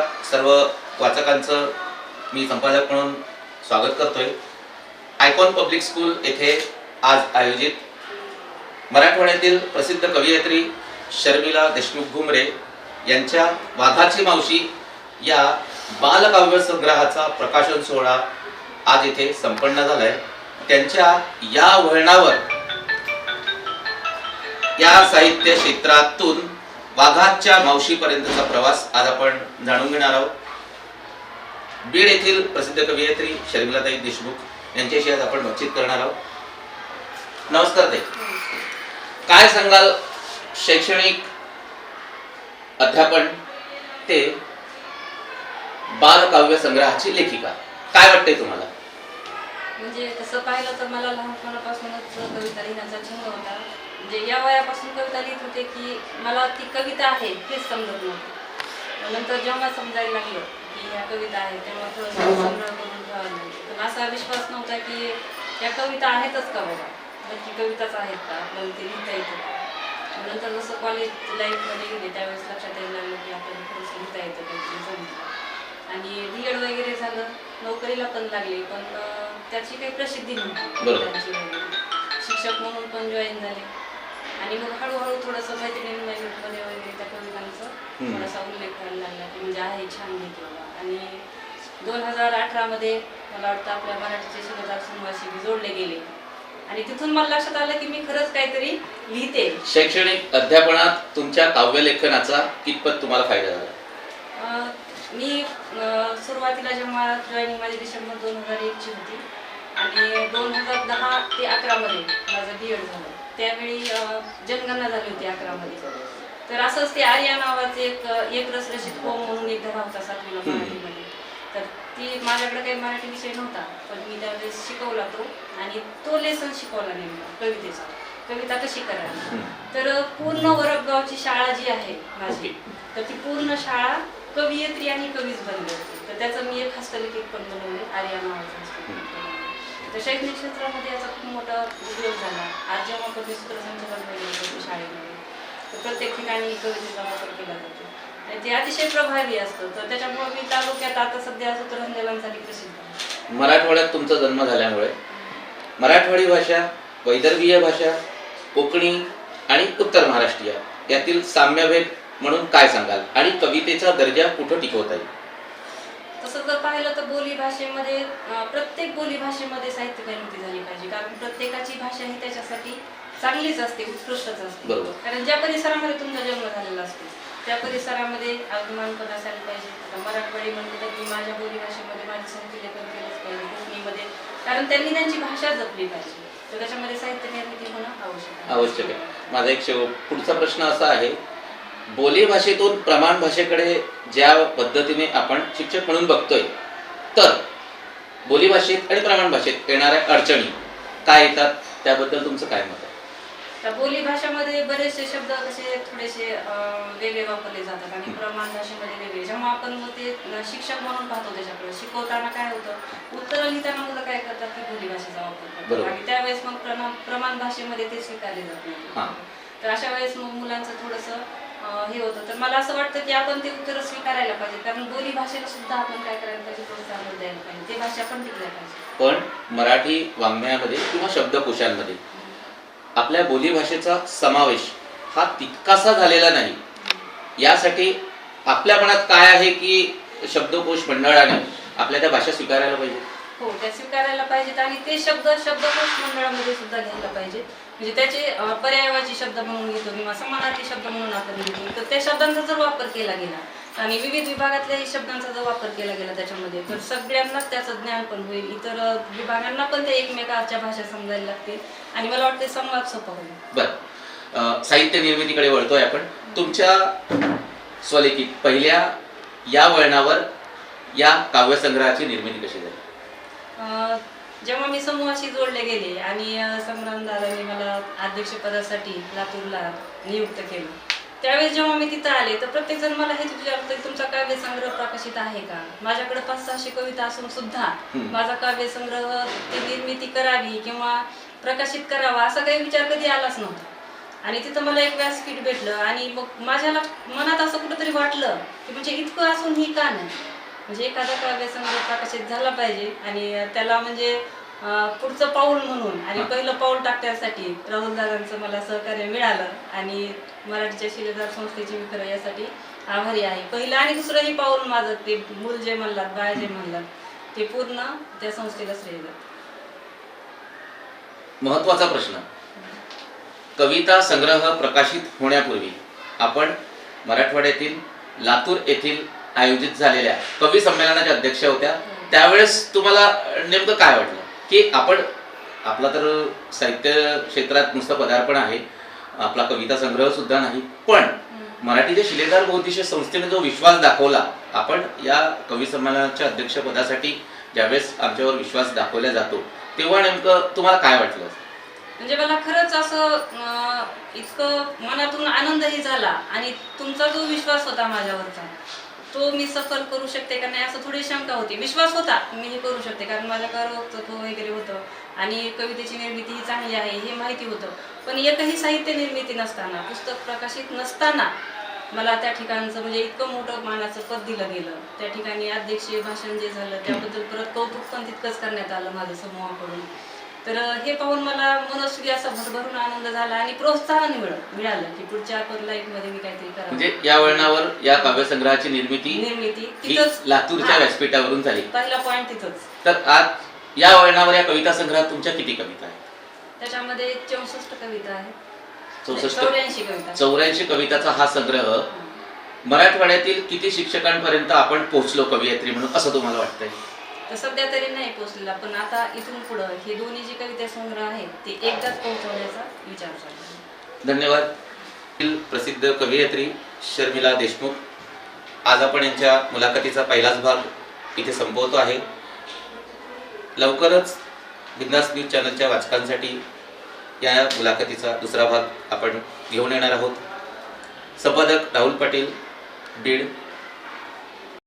पत्रिकेच्या सर्व वाचकांचं मी संपादक म्हणून स्वागत करतोय. आयकॉन पब्लिक स्कूल येथे आज आयोजित मराठवाड्यातील प्रसिद्ध कवयित्री शर्मिला देशमुख घुमरे यांच्या वाघाची मावशी या बालकाव्य संग्रहाचा प्रकाशन सोहळा आज इथे संपन्न झालाय. त्यांच्या या वळणावर या साहित्य क्षेत्रातून वाघाच्या मावशीपर्यंतचा प्रवास आज आपण जाणून घेणार आहोत. बीड येथील प्रसिद्ध कवयित्री शर्मिलाताई देशमुख. यांच्याशी आज आपण बातचीत करणार आहोत. नमस्कार ताई. काय सांगाल शैक्षणिक अध्यापन ते बालकाव्य संग्रहाची लेखिका? काय वाटते तुम्हाला? म्हणजे तसं पाहिलं तर मला लहानपणापासूनच कविता लिहिण्याचा छंद होता. म्हणजे या वयापासून कविता लिहित होते की मला ती कविता आहे हेच समजत नव्हतं. नंतर जेव्हा समजायला लागलं की ह्या कविता आहेत तेव्हा थोडंसं संग्रह करून ठेवायला लागलं. पण असा विश्वास नव्हता की या कविता आहेतच का बाबा? नक्की कविताच आहेत का? आपल्याला ते लिहिता येतं नंतर जसं कॉलेज लाईफमध्ये गेले त्यावेळेस लक्षात यायला लागलं की आपल्याला थोडंसं लिहिता येतं काहीतरी जमतं आणि बीएड वगैरे झालं नोकरीला पण लागले पण त्याची काही प्रसिद्धी नव्हती. शिक्षक म्हणून पण जॉईन झाले. आणि मग हळूहळू थोडंसं मैत्रिणी मैत्रिणीमध्ये वगैरे त्या कवितांचा. थोडासा उल्लेख करायला लागला की म्हणजे आहे छान लिहिते बाबा. आणि दोन हजार अठरामध्ये मला वाटतं आपल्या मराठीचे शिरोधार समवासी जोडले गेले. आणि तिथून मला लक्षात आलं की मी खरंच काहीतरी लिहिते. शैक्षणिक अध्यापनात तुमच्या काव्यलेखनाचा कितपत तुम्हाला फायदा झाला? मी सुरुवातीला जेव्हा जॉईनिंग माझी डिसेंबर दोन हजार एकची होती आणि दोन हजार दहा ते अकरामध्ये माझं बी एड झालं त्यावेळी जनगणना झाली होती अकरामध्ये तर असंच ते आर्या नावाचे एक एक रसरशीत होम म्हणून एक धडा होता सातवीला. मराठीमध्ये तर ती माझ्याकडे काही मराठी विषय नव्हता पण मी त्यावेळेस शिकवला तो आणि तो लेसन शिकवला नेमका कवितेचा कविता कशी हम्म. तर पूर्ण वरपगावची शाळा जी आहे माझी. तर ती पूर्ण शाळा कवयित्री आणि कवीच बनली होती तर त्याचं मी एक हस्तलिखित पण बनवले आर्या नावाचं. तर शैक्षणिक क्षेत्रामध्ये याचा खूप मोठा उपयोग झाला. आज जेव्हा कधी सूत्रसंचालन वगैरे शाळेमध्ये तर प्रत्येक ठिकाणी कवितेचा वापर केला जातो. आणि ते अतिशय प्रभावी असतं. तर त्याच्यामुळे मी तालुक्यात आता सध्या सूत्रसंचालनासाठी प्रसिद्ध आहे. मराठवाड्यात तुमचा जन्म झाल्यामुळे मराठवाडी भाषा वैदर्भीय भाषा कोकणी आणि उत्तर महाराष्ट्रीय यातील साम्यभेद म्हणून काय सांगाल? आणि कवितेचा दर्जा कुठं टिकवता येईल? तसं जर पाहिलं तर बोली भाषेमध्ये प्रत्येक बोली भाषेमध्ये साहित्य निर्मिती झाली पाहिजे. कारण प्रत्येकाची भाषा ही त्याच्यासाठी चांगलीच असते उत्कृष्टच असते. कारण ज्या परिसरामध्ये तुमचा जन्म झालेला असतो त्या परिसरामध्ये अभिमानपण असायला पाहिजे. आता मराठवाडी म्हणलं तर मी माझ्या बोली भाषेमध्ये माझे साहित्य लेखन केलंच पाहिजे कोकणीमध्ये कारण त्यांनी त्यांची भाषा जपली पाहिजे. तर त्याच्यामध्ये साहित्य निर्मिती होणं आवश्यक आहे. आवश्यक आहे. माझा एक शेव पुढचा प्रश्न असा आहे बोली भाषेतून प्रमाण भाषेकडे ज्या पद्धतीने आपण शिक्षक म्हणून बघतोय तर बोली भाषेत आणि प्रमाण भाषेत येणाऱ्या अडचणी काय येतात? त्याबद्दल तुमचं काय मत आहे? बोली भाषेमध्ये बरेचसे शब्द कसे थोडेसे वेगळे वापरले जातात आणि प्रमाण भाषेमध्ये वेगळे. जेव्हा आपण मग ते शिक्षक म्हणून पाहतो त्याच्याकडे शिकवताना काय होतं? उत्तर लिहिताना मुलं काय करतात? की बोली भाषेचा वापर करतात. आणि त्यावेळेस मग प्रमाण प्रमाण भाषेमध्ये ते स्वीकारले जात. नाही. तर अशा वेळेस मग मुलांचं थोडंसं हे होतं. तर मला असं वाटतं की आपण ते उत्तर स्वीकारायला पाहिजे. कारण बोली भाषेला सुद्धा आपण काय करायला पाहिजे? प्रोत्साहन द्यायला पाहिजे. ते भाषा पण टिकल्या पाहिजे. पण मराठी वाङ्मयामध्ये किंवा शब्दकोशांमध्ये आपल्या बोलीभाषेचा समावेश हा तितकासा झालेला नाही. यासाठी आपल्या मनात काय आहे की शब्दकोश मंडळाने आपल्या त्या भाषा स्वीकारायला पाहिजे? हो त्या स्वीकारायला पाहिजेत आणि ते शब्द शब्दकोश मंडळामध्ये सुद्धा घ्यायला पाहिजे म्हणजे त्याचे पर्यायवाची शब्द म्हणून घेतो किंवा समानार्थी शब्द म्हणून आपण घेतो. तर त्या शब्दांचा जर वापर केला गेला आणि विविध विभागातल्याही शब्दांचा जर वापर केला गेला त्याच्यामध्ये तर सगळ्यांनाच त्याचं ज्ञान पण होईल. इतर विभागांना पण ते एकमेकाच्या भाषा समजायला लागतील. आणि मला वाटते संवाद सोपा होईल. बर. साहित्य निर्मितीकडे वळतोय आपण. तुमच्या स्वलिखित पहिल्या या वळणावर या काव्यसंग्रहाची निर्मिती कशी झाली? जेव्हा मी समूहाशी जोडले गेले आणि अं, संग्राम दादांनी मला अध्यक्षपदासाठी लातूरला नियुक्त केलं त्यावेळेस जेव्हा मी तिथं आले तर प्रत्येक जण मला हेच विचारत तुमचा काव्यसंग्रह प्रकाशित आहे का? माझ्याकडे पाच सहाशे कविता असून सुद्धा. माझा काव्यसंग्रह ती निर्मिती करावी किंवा प्रकाशित करावा असा काही विचार कधी आलाच नव्हता. आणि तिथं मला एक व्यासपीठ भेटलं आणि मग माझ्याला मनात असं कुठंतरी वाटलं की म्हणजे इतकं असून ही का नाही? म्हणजे एखादा काव्यसंग्रह प्रकाशित झाला पाहिजे आणि त्याला म्हणजे पुढचं पाऊल म्हणून आणि. पहिलं पाऊल टाकण्यासाठी राहुल दादांचं मला सहकार्य मिळालं आणि मराठीच्या शिलेदार संस्थेची मी खरं यासाठी आभारी आहे पहिलं आणि दुसरंही पाऊल माझं ते मूल जे म्हणलात बाळ जे म्हणलात ते पूर्ण त्या संस्थेला श्रेय जातं. महत्त्वाचा प्रश्न कविता संग्रह प्रकाशित होण्यापूर्वी आपण मराठवाड्यातील लातूर येथील आयोजित झालेल्या कवी संमेलनाच्या अध्यक्ष होत्या. त्यावेळेस तुम्हाला नेमकं काय वाटलं? की आपण आपला तर साहित्य क्षेत्रात नुसतं पदार्पण आहे आपला कविता संग्रह सुद्धा नाही. पण मराठीच्या शिलेदार बौद्धिश संस्थेने जो विश्वास दाखवला आपण या कवी संमेलनाच्या अध्यक्षपदासाठी ज्यावेळेस आमच्यावर विश्वास दाखवला जातो तेव्हा नेमकं तुम्हाला काय वाटलं? म्हणजे मला खरंच असं इतकं मनातून आनंदही झाला आणि तुमचा जो विश्वास होता माझ्यावरचा तो मी सफल करू शकते का नाही असं थोडी शंका होती. विश्वास होता मी हे करू शकते कारण माझ्याकडे वक्तृत्व वगैरे होतं आणि कवितेची निर्मिती ही चांगली आहे हे माहिती होतं. पण एकही साहित्य निर्मिती नसताना पुस्तक प्रकाशित नसताना मला त्या ठिकाणचं म्हणजे इतकं मोठं मानाचं पद दिलं गेलं. त्या ठिकाणी अध्यक्षीय भाषण जे झालं त्याबद्दल परत कौतुक पण तितकंच करण्यात आलं माझं समूहाकडून. तर हे पाहून मला मनस्वी असा भरभरून आनंद झाला आणि प्रोत्साहन मिळ मिळालं की पुढच्या लाईफमध्ये मी काहीतरी करावं. म्हणजे या वळणावर या काव्यसंग्रहाची निर्मिती निर्मिती तिथंच लातूरच्या. व्यासपीठावरून झाली. पहिला पॉइंट तिथंच. तर आज या वळणावर या कविता संग्रहात तुमच्या किती कविता आहेत? त्याच्यामध्ये चौसष्ट कविता आहेत. चौसष्ट चौऱ्याऐंशी कविता चौऱ्याऐंशी कविताचा हा संग्रह मराठवाड्यातील किती शिक्षकांपर्यंत आपण पोहोचलो कवयित्री म्हणून असं तुम्हाला वाटतंय? सध्या तरी नाही पोहोचलेला पण आता इथून पुढं हे दोन्ही जे कविता संग्रह आहेत ते एकदाच पोहोचवण्याचा विचार चालू धन्यवाद. प्रसिद्ध कवयित्री शर्मिला देशमुख. आज आपण यांच्या मुलाखतीचा पहिलाच भाग इथे संपवतो आहे. लवकरच बिंदास न्यूज चॅनलच्या वाचकांसाठी या मुलाखतीचा दुसरा भाग आपण घेऊन येणार आहोत. संपादक राहुल पाटील बीड.